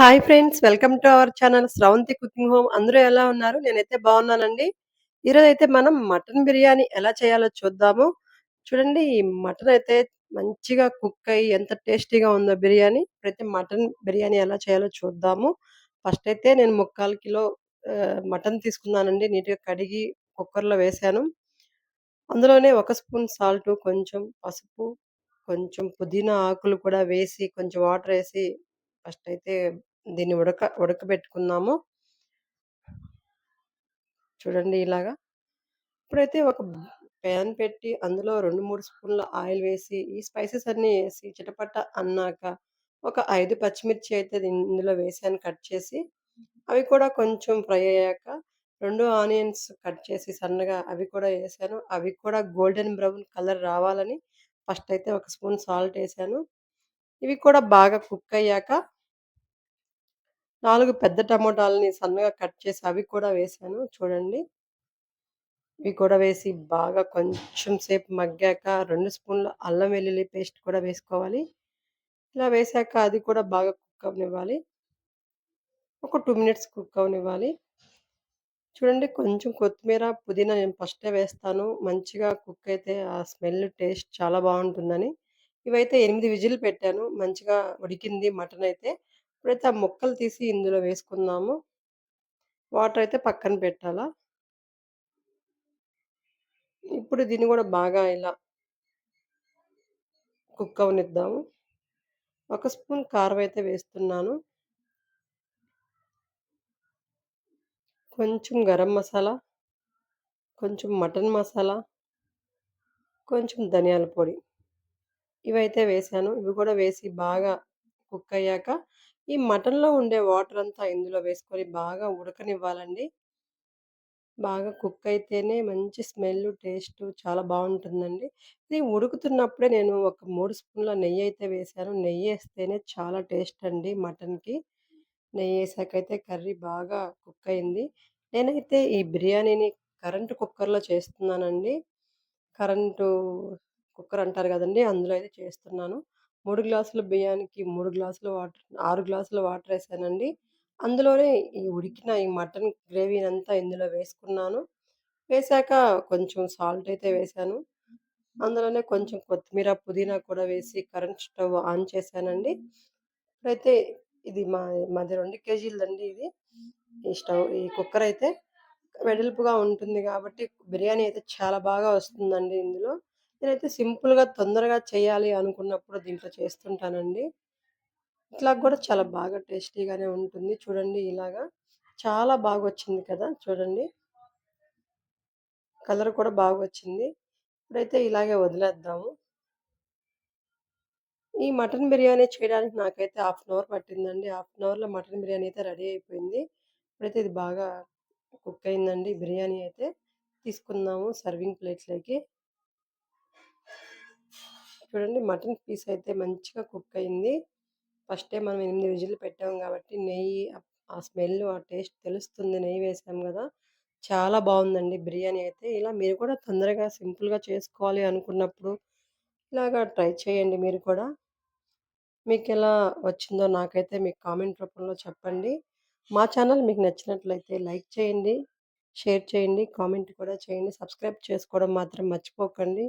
Hi friends. Welcome to our channel Sravanthi cooking home. అందరూ ఎలా ఉన్నారు? నేనైతే బాగున్నానండి. ఈరోజైతే మనం మటన్ బిర్యానీ ఎలా చేయాలో చూద్దాము. చూడండి ఈ మటన్ అయితే మంచిగా కుక్ అయ్యి ఎంత టేస్టీగా ఉందో బిర్యానీ. ఇప్పుడైతే మటన్ బిర్యానీ ఎలా చేయాలో చూద్దాము. ఫస్ట్ అయితే నేను ముక్కాలు కిలో మటన్ తీసుకున్నానండి. నీట్‌గా కడిగి కుక్కర్‌లో వేశాను. అందులోనే ఒక స్పూన్ సాల్ట్ కొంచెం పసుపు, కొంచెం పుదీనా ఆకులు కూడా వేసి, కొంచెం వాటర్ వేసి ఫస్ట్ అయితే దీన్ని ఉడక ఉడకబెట్టుకుందాము. చూడండి ఇలాగా. ఇప్పుడైతే ఒక ప్యాన్ పెట్టి అందులో 2, 3 స్పూన్ల ఆయిల్ వేసి, ఈ స్పైసెస్ అన్నీ వేసి చిటపట అన్నాక ఒక ఐదు పచ్చిమిర్చి అయితే ఇందులో వేసాను కట్ చేసి. అవి కూడా కొంచెం ఫ్రై అయ్యాక రెండు ఆనియన్స్ కట్ చేసి సన్నగా అవి కూడా వేసాను అవి కూడా గోల్డెన్ బ్రౌన్ కలర్ రావాలని ఫస్ట్ అయితే ఒక స్పూన్ సాల్ట్ వేసాను ఇవి కూడా బాగా కుక్ అయ్యాక నాలుగు పెద్ద టమోటాలని సన్నగా కట్ చేసి అవి కూడా వేసాను చూడండి. ఇవి కూడా వేసి బాగా కొంచెం సేపు మగ్గాక రెండు స్పూన్ల అల్లం వెల్లుల్లి పేస్ట్ కూడా వేసుకోవాలి. ఇలా వేసాక అది కూడా బాగా కుక్ అవ్వనివ్వాలి. ఒక టూ మినిట్స్ కుక్ అవ్వనివ్వాలి. చూడండి కొంచెం కొత్తిమీర, పుదీనా నేను ఫస్టే వేస్తాను. మంచిగా కుక్ అయితే ఆ స్మెల్ టేస్ట్ చాలా బాగుంటుందని ఇవైతే ఎనిమిది విజిల్ పెట్టాను. మంచిగా ఉడికింది మటన్ అయితే. ఇప్పుడైతే ఆ ముక్కలు తీసి ఇందులో వేసుకుందాము. వాటర్ అయితే పక్కన పెట్టాలా. ఇప్పుడు దీన్ని కూడా బాగా ఇలా కుక్ అవ్వనిద్దాము. ఒక స్పూన్ కారం అయితే వేస్తున్నాను. కొంచెం గరం మసాలా, కొంచెం మటన్ మసాలా, కొంచెం ధనియాల పొడి. ఇవైతే వేసాను. ఇవి కూడా వేసి బాగా కుక్ అయ్యాక ఈ మటన్‌లో ఉండే వాటర్ అంతా ఇందులో వేసుకొని బాగా ఉడకనివ్వాలండి. బాగా కుక్ అయితేనే మంచి స్మెల్, టేస్ట్ చాలా బాగుంటుందండి ఇది ఉడుకుతున్నప్పుడే నేను ఒక మూడు స్పూన్ల నెయ్యయితే వేశాను. నెయ్యేస్తేనే చాలా టేస్ట్ అండి మటన్‌కి. నెయ్యి వేసాకైతే కర్రీ బాగా కుక్ అయింది. నేనైతే ఈ బిర్యానీని కరెంటు కుక్కర్‌లో చేస్తున్నానండి. కరెంటు కుక్కర్ అంటారు కదండి అందులో అయితే చేస్తున్నాను. మూడు గ్లాసుల బియ్యానికి మూడు గ్లాసుల వాటర్ ఆరు గ్లాసుల వాటరేసానండి. అందులోనే ఈ ఉడికిన ఈ మటన్ గ్రేవీనంతా ఇందులో వేసుకున్నాను. వేశాక కొంచెం సాల్ట్ అయితే వేశాను. అందులోనే కొంచెం కొత్తిమీర, పుదీనా కూడా వేసి కరెంట్ స్టవ్ ఆన్ చేశానండి. ఇప్పుడైతే ఇది మా మాది రెండు కేజీలదండి ఇది. ఈ స్టవ్ ఈ కుక్కర్ అయితే వెడల్పుగా ఉంటుంది కాబట్టి బిర్యానీ అయితే చాలా బాగా వస్తుందండి ఇందులో. నేనైతే సింపుల్‌గా తొందరగా చేయాలి అనుకున్నప్పుడు దీంట్లో చేస్తుంటానండి. ఇట్లా కూడా చాలా బాగా టేస్టీగానే ఉంటుంది. చూడండి ఇలాగా. చాలా బాగా వచ్చింది కదా! చూడండి. కలర్ కూడా బాగా వచ్చింది ఇప్పుడైతే ఇలాగే వదిలేద్దాము. ఈ మటన్ బిర్యానీ చేయడానికి నాకైతే హాఫ్ అన్ అవర్ పట్టిందండి. హాఫ్ అన్ అవర్‌లో మటన్ బిర్యానీ అయితే రెడీ అయిపోయింది. ఇప్పుడైతే ఇది బాగా కుక్ అయిందండి బిర్యానీ అయితే. తీసుకుందాము సర్వింగ్ ప్లేట్స్‌లోకి. చూడండి మటన్ పీస్ అయితే మంచిగా కుక్ అయింది. ఫస్టే మనం ఎనిమిది విజిల్ పెట్టాం కాబట్టి నెయ్యి ఆ స్మెల్, ఆ టేస్ట్ తెలుస్తుంది. నెయ్యి వేసాం కదా చాలా బాగుందండి బిర్యానీ అయితే. ఇలా మీరు కూడా తొందరగా సింపుల్‌గా చేసుకోవాలి అనుకున్నప్పుడు ఇలాగా ట్రై చేయండి మీరు కూడా. మీకు ఎలా వచ్చిందో నాకైతే మీకు కామెంట్ రూపంలో చెప్పండి. మా ఛానల్ మీకు నచ్చినట్లయితే లైక్ చేయండి, షేర్ చేయండి, కామెంట్ కూడా చేయండి. సబ్స్క్రైబ్ చేసుకోవడం మాత్రం మర్చిపోకండి.